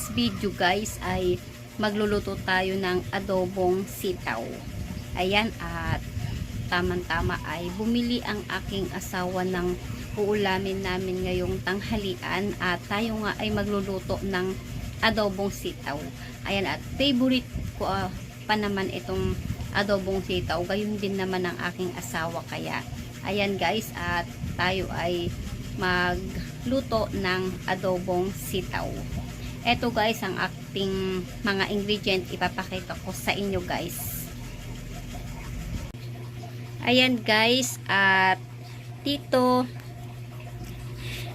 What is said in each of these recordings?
today's video guys ay magluluto tayo ng adobong sitaw. Ayan at tamang-tama ay bumili ang aking asawa ng uulamin namin ngayong tanghalian at tayo nga ay magluluto ng adobong sitaw. Ayan at favorite ko ah, pa naman itong adobong sitaw. Gayon din naman ang aking asawa kaya ayan guys at tayo ay magluto ng adobong sitaw. Ito guys ang ating mga ingredient ipapakita ko sa inyo guys. Ayan guys at dito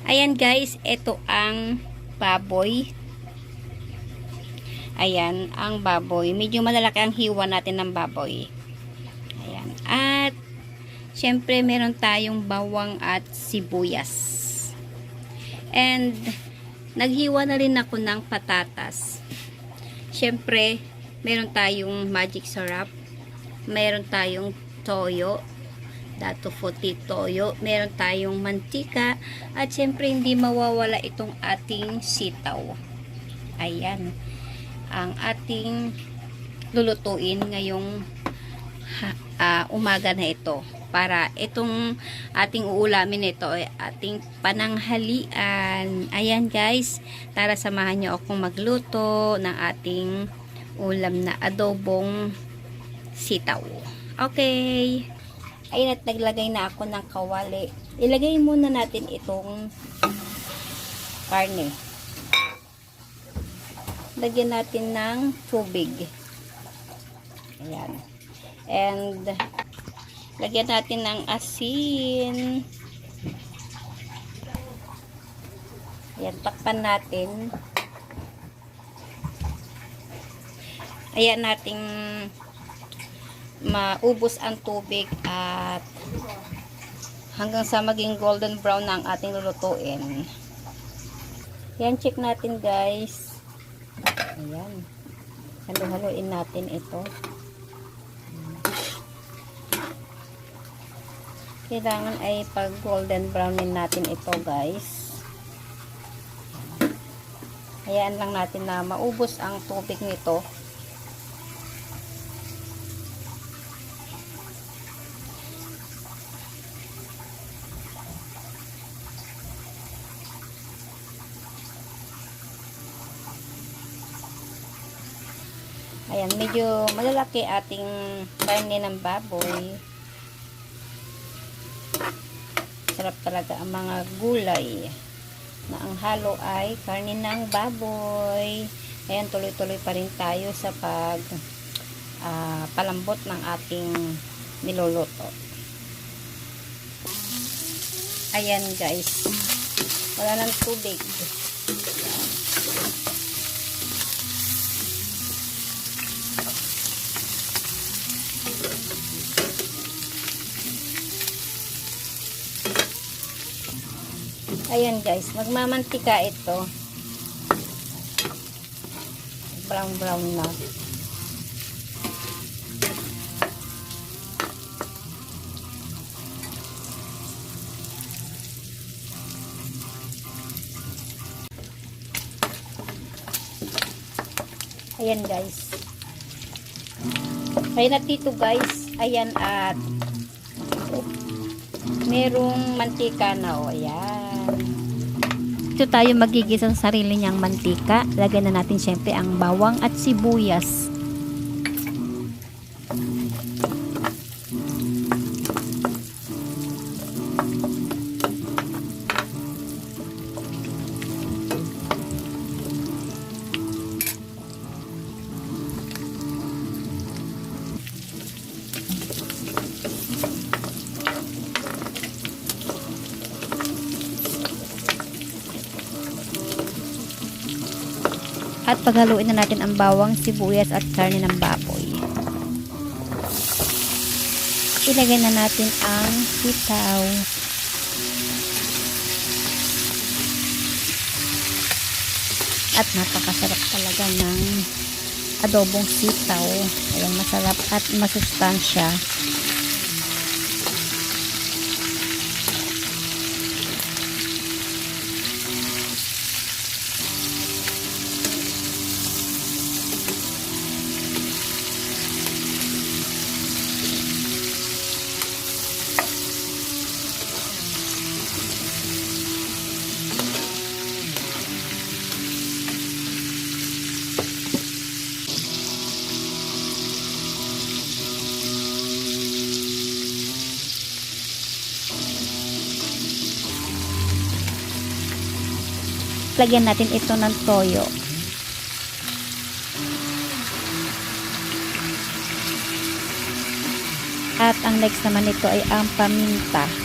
Ayan guys, ito ang baboy. Ayan, ang baboy. Medyo malalaki ang hiwa natin ng baboy. Ayan. At syempre meron tayong bawang at sibuyas. And naghiwa na rin ako ng patatas. Syempre, meron tayong magic syrup. Meron tayong toyo dato futi toyo, meron tayong mantika, at syempre hindi mawawala itong ating sitaw. Ayan, ang ating lulutuin ngayong ah, umaga na ito. Para itong ating uulamin ito ay ating pananghalian. Ayan guys, tara samahan nyo akong magluto ng ating ulam na adobong sitaw. Okay. Ayun at naglagay na ako ng kawali. Ilagay muna natin itong karne. Lagyan natin ng tubig. Ayan. And lagyan natin ng asin. Ayan, takpan natin. Ayan nating maubos ang tubig at hanggang sa maging golden brown na ang ating lulutuin. Yan, check natin guys. Ayan. Halo-haloin natin ito. Kailangan ay pag golden brownin natin ito guys. Hayaan lang natin na maubos ang tubig nito. Ayan, medyo malalaki ating karne ng baboy. Sarap talaga ang mga gulay na ang halo ay karne ng baboy. Ayan, tuloy-tuloy pa rin tayo sa pag ah, palambot ng ating niluluto. Ayan guys. Wala ng tubig. Ayan guys, magmamantika ito. Brown brown na. Ayan guys. Ayan at dito guys. Ayan at merong mantika na o. Ayan. Dito tayo magigisa sa sarili niyang mantika. Lagyan na natin syempre ang bawang at sibuyas. At paghaluin na natin ang bawang, sibuyas at karne ng baboy. Ilagay na natin ang sitaw. At napakasarap talaga ng adobong sitaw. Ayan, masarap at masustansya. Lagyan natin ito ng toyo. At ang next naman nito ay ang paminta.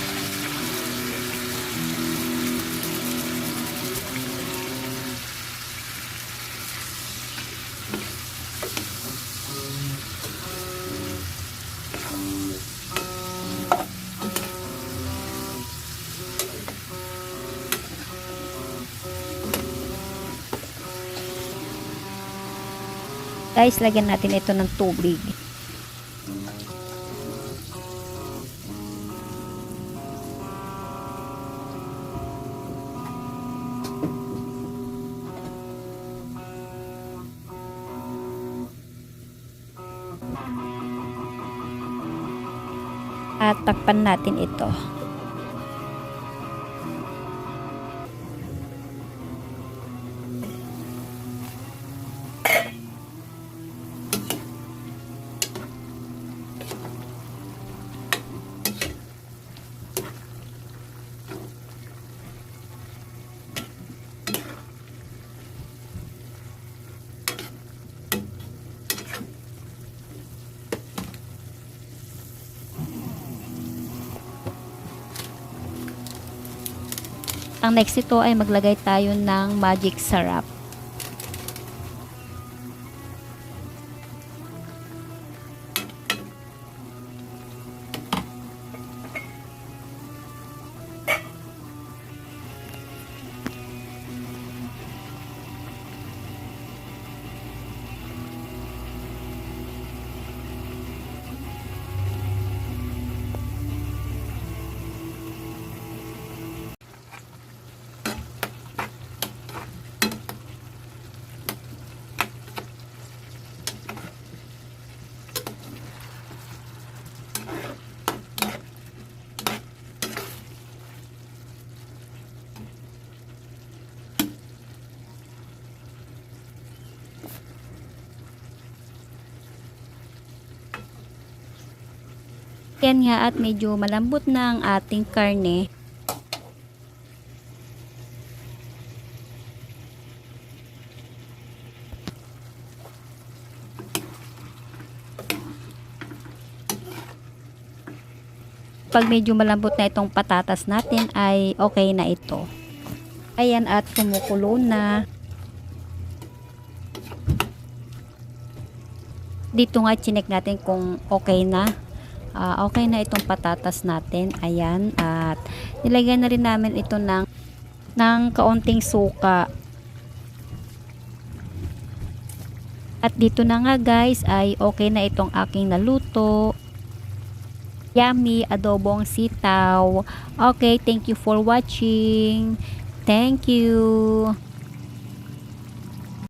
Guys, lagyan natin ito ng tubig. At takpan natin ito. Ang next ito ay maglagay tayo ng magic syrup. Yan nga at medyo malambot na ang ating karne. Pag medyo malambot na itong patatas natin ay okay na ito. Ayan at kumukulo na. Dito nga chinek natin kung okay na. Ah, okay na itong patatas natin. Ayan. At nilagyan na rin namin ito ng, ng kaunting suka. At dito na nga guys ay okay na itong aking naluto. Yummy adobong sitaw. Okay, thank you for watching. Thank you.